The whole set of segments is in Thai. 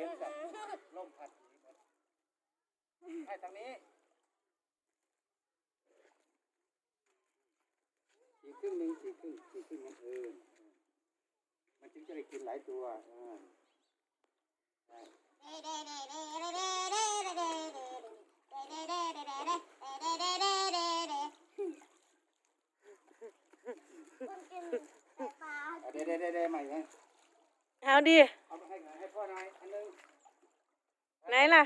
ขียนกับล่มพัดสีหมดให้ทางนี้อีกครึ่งหนึ่งอีกครึ่งอีกครึ่งนั้นเออมันจึงจะได้กินหลายตัวเออใช่เอาเด้เด้เด้เด้ใหม่ไหมเอาดิ เอาไปให้ให้พ่อหน่อยอันหนึง ไหนล่ะ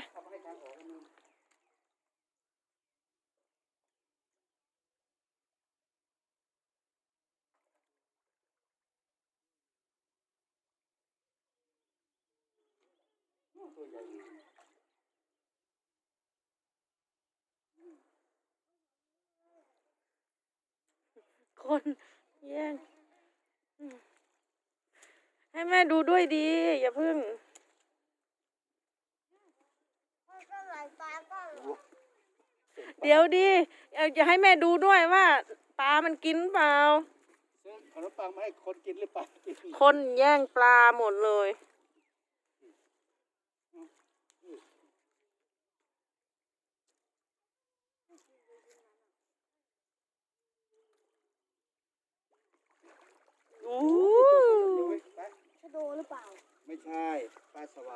คนแย่งให้แม่ดูด้วยดี อย่าพึ่ง เดี๋ยวดิเอาจะให้แม่ดูด้วยว่าปลามันกินเปล่า ซื้อขนมปังมาให้คนกินหรือเปล่ากินคนแย่งปลาหมดเลย อู้เดี๋ยวไว้ไปชะโดหรือเปล่า ไม่ใช่ปลาสวาย